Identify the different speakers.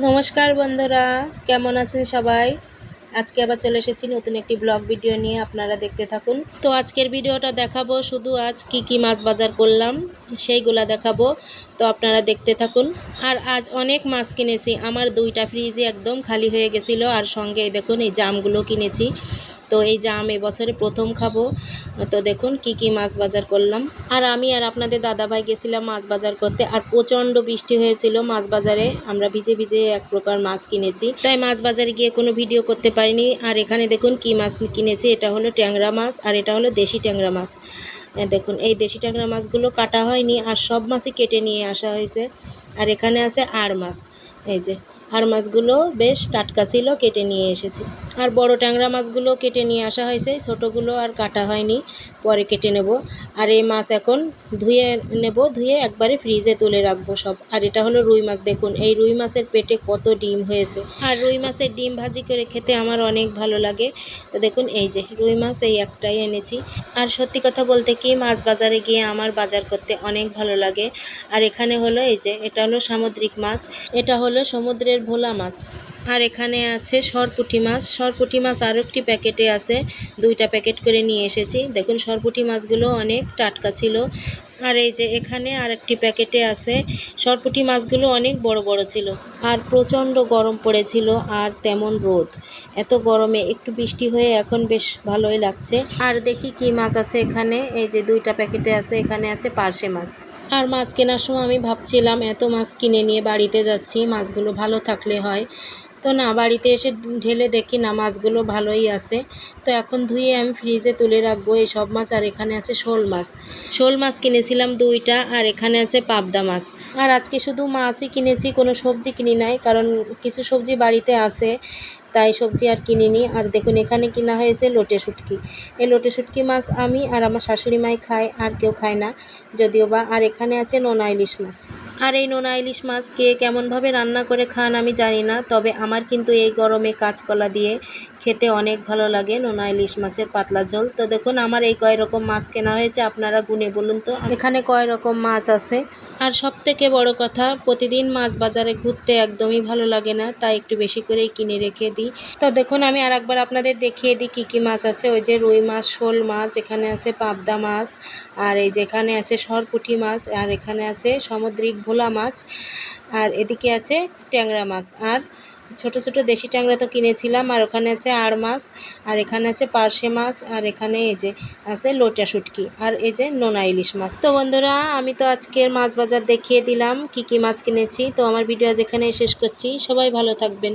Speaker 1: নমস্কার বন্ধুরা, কেমন আছেন সবাই? আজকে আবার চলে এসেছি নতুন একটি ব্লগ ভিডিও নিয়ে, আপনারা দেখতে থাকুন। তো আজকের ভিডিওটা দেখাবো শুধু আজ কি কি মাছ বাজার করলাম। সেইগুলা দেখাবো। তো আপনারা দেখতে থাকুন। আর আজ অনেক মাছ কিনেছি। আমার দুইটা ফ্রিজে একদম খালি হয়ে গেছিল। আর সঙ্গে দেখুন, এই জামগুলো কিনেছি। তো এই জাম এবছরে প্রথম খাব। তো দেখুন, কি কি মাছ বাজার করলাম। আর আমি আর আপনাদের দাদাভাই গেছিলাম মাছ বাজার করতে। আর প্রচণ্ড বৃষ্টি হয়েছিল মাছ বাজারে। আমরা ভিজে ভিজে এক প্রকার মাছ কিনেছি। তাই মাছ বাজারে গিয়ে কোনো ভিডিও করতে পারিনি। আর এখানে দেখুন, কি মাছ কিনেছি। এটা হলো ট্যাংরা মাছ। আর এটা হলো দেশি ট্যাংরা মাছ। দেখুন, এই দেশি ট্যাংরা মাছগুলো কাটা হয়নি আর সব মাছই কেটে নিয়ে আসা হয়েছে। আর এখানে আছে আর মাছ। এই যে, আর মাছগুলো বেশ টাটকা ছিল, কেটে নিয়ে এসেছি। আর বড় ট্যাংরা মাছগুলো কেটে নিয়ে আসা হয়েছে। ছোটোগুলো আর কাটা হয়নি, পরে কেটে নেব। আর এই মাছ এখন ধুয়ে নেব, ধুয়ে একবারে ফ্রিজে তুলে রাখব সব। আর এটা হলো রুই মাছ, দেখুন, এই রুই মাছের পেটে কত ডিম হয়েছে। আর রুই মাছের ডিম ভাজি করে খেতে আমার অনেক ভালো লাগে। তো দেখুন, এই যে রুই মাছ, এই একটাই এনেছি। আর সত্যি কথা বলতে কি, মাছ বাজারে গিয়ে আমার বাজার করতে অনেক ভালো লাগে। আর এখানে হলো এই যে, এটা হলো সামুদ্রিক মাছ, এটা হলো সমুদ্রের ভোলা মাছ। আর এখানে আছে সরপুঁটি মাছ। সরপুঁটি মাছ আরও একটি প্যাকেটে আছে। দুইটা প্যাকেট করে নিয়ে এসেছি। দেখুন, সরপুঁটি মাছগুলো অনেক টাটকা ছিল। আর এই যে এখানে আরেকটি প্যাকেটে আছে। সরপুঁটি মাছগুলো অনেক বড় বড় ছিল। আর প্রচণ্ড গরম পড়েছিল আর তেমন রোদ। এত গরমে একটু বৃষ্টি হয়ে এখন বেশ ভালোই লাগছে। আর দেখি কি মাছ আছে এখানে। এই যে দুইটা প্যাকেটে আছে। এখানে আছে পার্শে মাছ। আর মাছ কেনার সময় আমি ভাবছিলাম, এত মাছ কিনে নিয়ে বাড়িতে যাচ্ছি। মাছগুলো ভালো থাকলে হয়। তো না, বাড়িতে এসে ঢেলে দেখি না, মাছগুলো ভালোই আছে। তো এখন ধুয়ে আমি ফ্রিজে তুলে রাখব এই সব মাছ, আর এখানে আছে শোল মাছ। শোল মাছ কিনেছিলাম দুইটা, আর এখানে আছে পাবদা মাছ। আর আজকে শুধু মাছই কিনেছি, কোনো সবজি কিনি নাই, কারণ কিছু সবজি বাড়িতে আছে। তাই সবজি আর কিনিনি। আর দেখুন, এখানে কিনা হয়েছে লোটে শুটকি। এই লোটে শুটকি মাছ আমি আর আমার শাশুড়ি মাই খাই আর কেউ খায় না। যদিও বা, আর এখানে আছে নোনা ইলিশ মাছ। আর এই নোনা ইলিশ মাছ কে কেমনভাবে রান্না করে খান আমি জানি না, তবে আমার কিন্তু এই গরমে কাঁচকলা দিয়ে খেতে অনেক ভালো লাগে নোনা ইলিশ মাছের পাতলা ঝোল। তো দেখুন, আমার এই কয় রকম মাছ কেনা হয়েছে, আপনারা গুনে বলুন তো। এখানে কয় রকম মাছ আছে? আর সব থেকে বড় কথা, প্রতিদিন মাছ বাজারে ঘুরতে একদমই ভালো লাগে না, তাই একটু বেশি করেই কিনে রেখে দিই। তো দেখুন, আমি আর একবার আপনাদের দেখিয়ে দিই কী কী মাছ আছে। ওই যে রুই মাছ, শোল মাছ, এখানে আছে পাবদা মাছ, আর এই যেখানে আছে সরপুঁটি মাছ, আর এখানে আছে সামুদ্রিক ভোলা মাছ, আর এদিকে আছে ট্যাংরা মাছ, আর ছোট ছোট দেশি ট্যাংরা তো কিনেছিলাম, আর ওখানে আছে আর মাছ, আর এখানে আছে পার্শে মাছ, আর এখানে এই যে আছে লোটা শুটকি, আর এই যে নোনা ইলিশ মাছ। তো বন্ধুরা, আমি তো আজকের মাছ বাজার দেখিয়ে দিলাম, কি কি মাছ কিনেছি। তো আমার ভিডিও আজ এখানে শেষ করছি। সবাই ভালো থাকবেন।